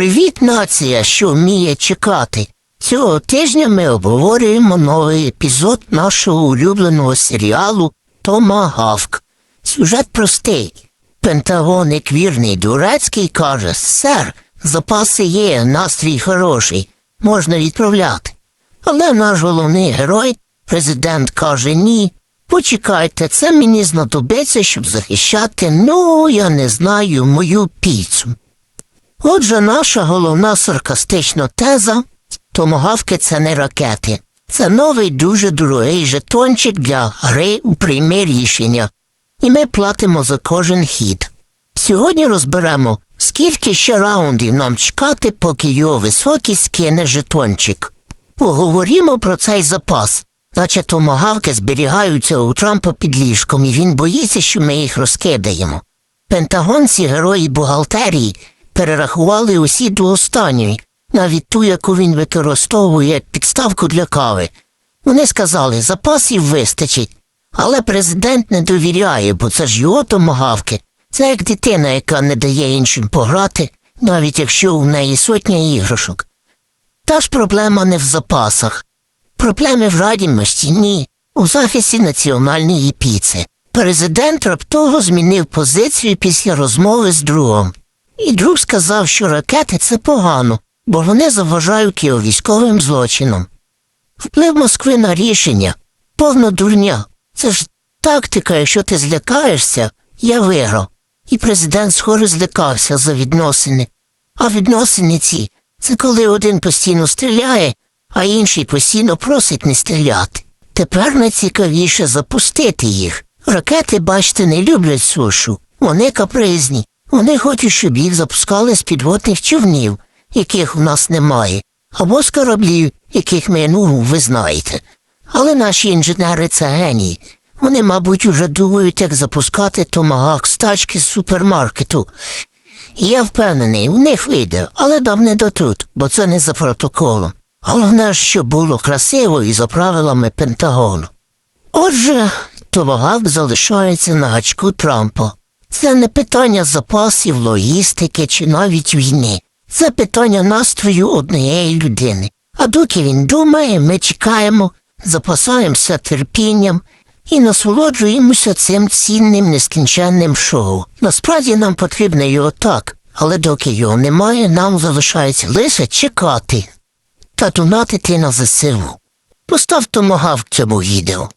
Привіт, нація, що вміє чекати. Цього тижня ми обговорюємо новий епізод нашого улюбленого серіалу Тома Гавк. Сюжет простий. Пентагоник вірний дурецький каже, сер, запаси є, настрій хороший, можна відправляти. Але наш головний герой, президент, каже ні. Почекайте, це мені знадобиться, щоб захищати, ну, я не знаю, мою піцу. Отже, наша головна саркастична теза томогавки це не ракети. Це новий дуже дорогий жетончик для гри у прийме рішення. І ми платимо за кожен хід. Сьогодні розберемо, скільки ще раундів нам чекати, поки його високість кине жетончик. Поговоримо про цей запас. Наче томагавки зберігаються у Трампа під ліжком, і він боїться, що ми їх розкидаємо. Пентагонці герої бухгалтерії перерахували усі до останньої, навіть ту, яку він використовує як підставку для кави. Вони сказали, запасів вистачить, але президент не довіряє, бо це ж його томагавки. Це як дитина, яка не дає іншим пограти, навіть якщо у неї сотня іграшок. Та ж проблема не в запасах. Проблеми в радімості ні. У захисті національної піци. Президент раптово змінив позицію після розмови з другом. І друг сказав, що ракети це погано, бо вони заважають його військовим злочином. Вплив Москви на рішення повна дурня. Це ж тактика, якщо ти злякаєшся, я виграв. І президент схоже злякався за відносини. А відносини ці це коли один постійно стріляє, а інший постійно просить не стріляти. Тепер найцікавіше запустити їх. Ракети, бачите, не люблять сушу. Вони капризні. Вони хочуть, щоб їх запускали з підводних човнів, яких у нас немає, або з кораблів, яких ми, ну, ви знаєте. Але наші інженери це генії. Вони, мабуть, уже думають, як запускати томагак з тачки з супермаркету. Я впевнений, у них вийде, але дам не до тут, бо це не за протоколом. Головне, щоб було красиво і за правилами Пентагону. Отже, томагак залишається на гачку Трампа. Це не питання запасів, логістики чи навіть війни. Це питання настрою однієї людини. А доки він думає, ми чекаємо, запасаємося терпінням і насолоджуємося цим цінним нескінченним шоу. Насправді нам потрібно його так, але доки його немає, нам залишається лише чекати та донатити на ЗСУ. Постав в цьому відео.